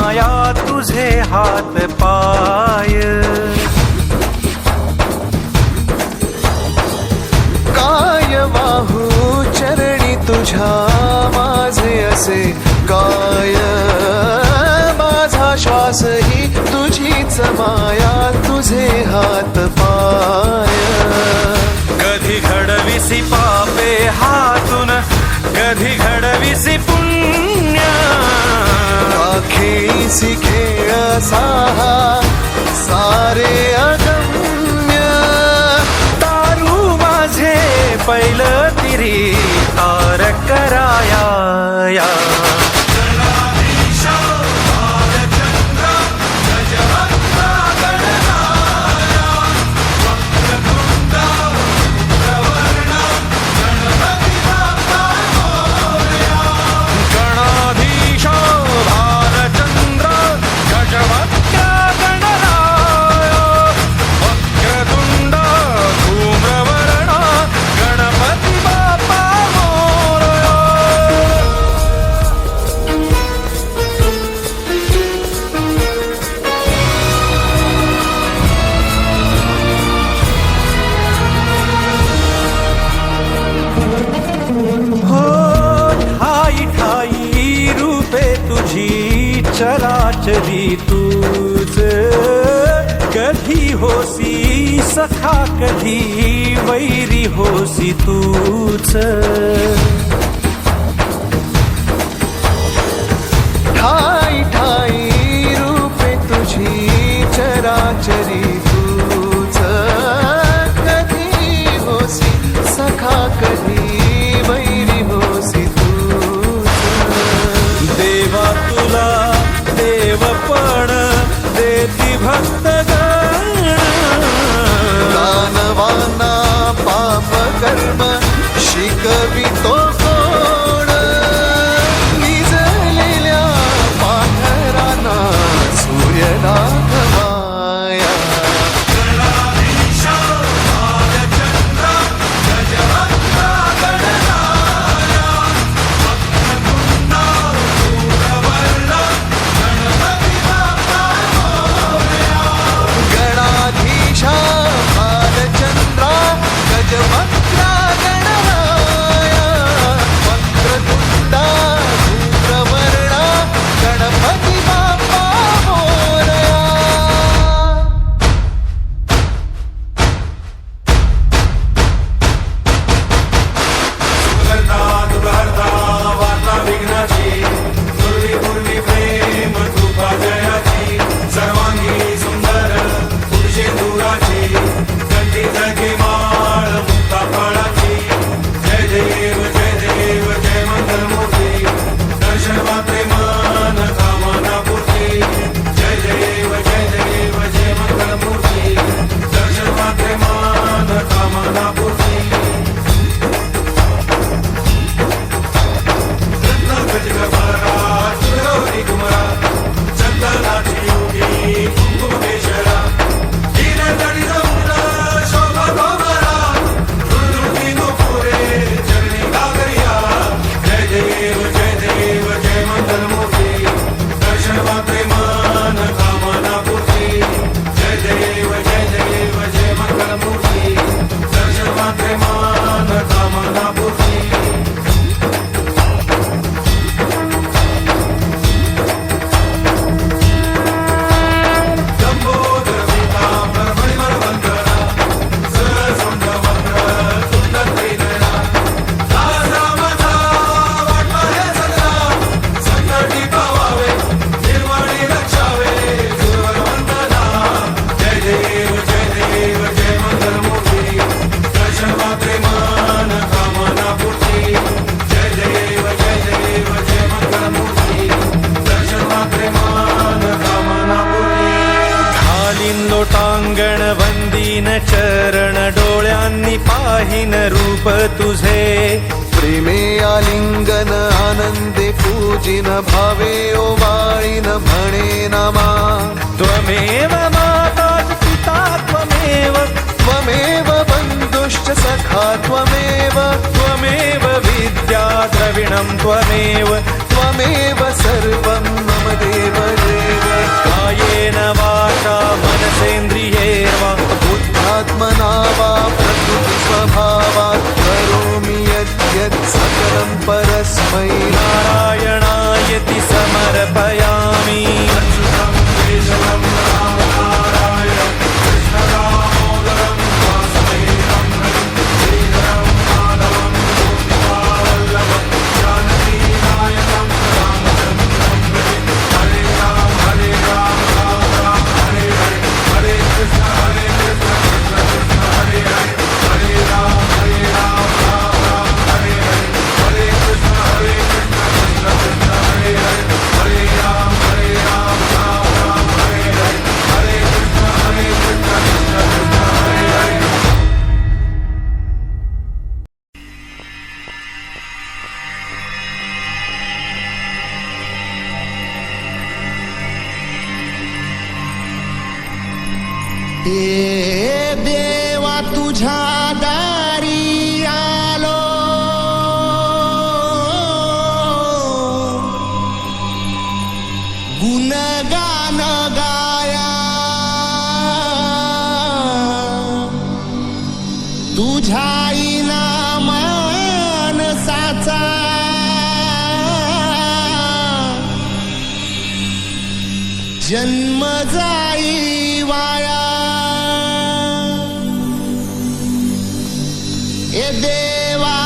माया तुझे हात पाय। काय वाहू चरणी तुझ्या माझे असे? काय माझा श्वासही तुझीच माया तुझे हात पाय। कधी घडविसी पापे हातून कधी घडविसी राखेसी खेळ साहा सारे अगम्य तारू माझे पैल तिरी तार कराया चराचरी तूच कधी होसी सखा कधी वैरी होसी तूच. ठाई ठाई तुझे। प्रेमे आलिंगन आनंदे पूजिन भावे ओवाळीन म्हणे नमा। त्वमेव माता पिता त्वमेव। त्वमेव बन्धुश्च सखा त्वमेव। त्वमेव विद्या द्रविणं त्वमेव। त्वमेव सर्वं मम देव देव कायेन वाचा मनसेन्द्रियेर्वा। बुद्धात्मना वा प्रकृति स्वभावात् करोमि यद्यत् सकलं परस्मै नारायणायति समर्पयामि जाई वाया। ए देवा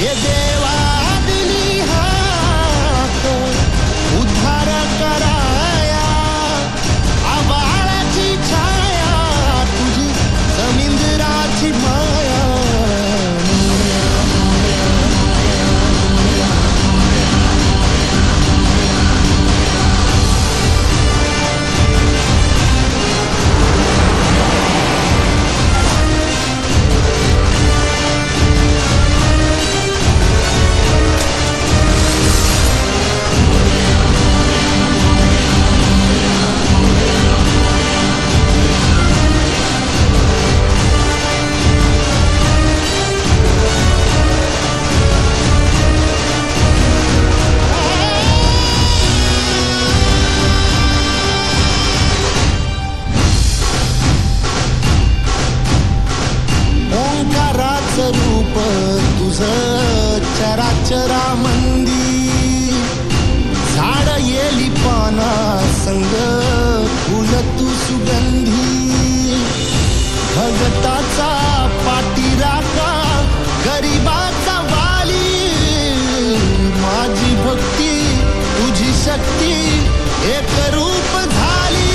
Yeah, चरामंदी मंदी. झाड येली पाना संग फुल तू सुगंधी. भगताचा पाठीराखा गरिबाचा वाली. माझी भक्ती तुझी शक्ती एक रूप झाली.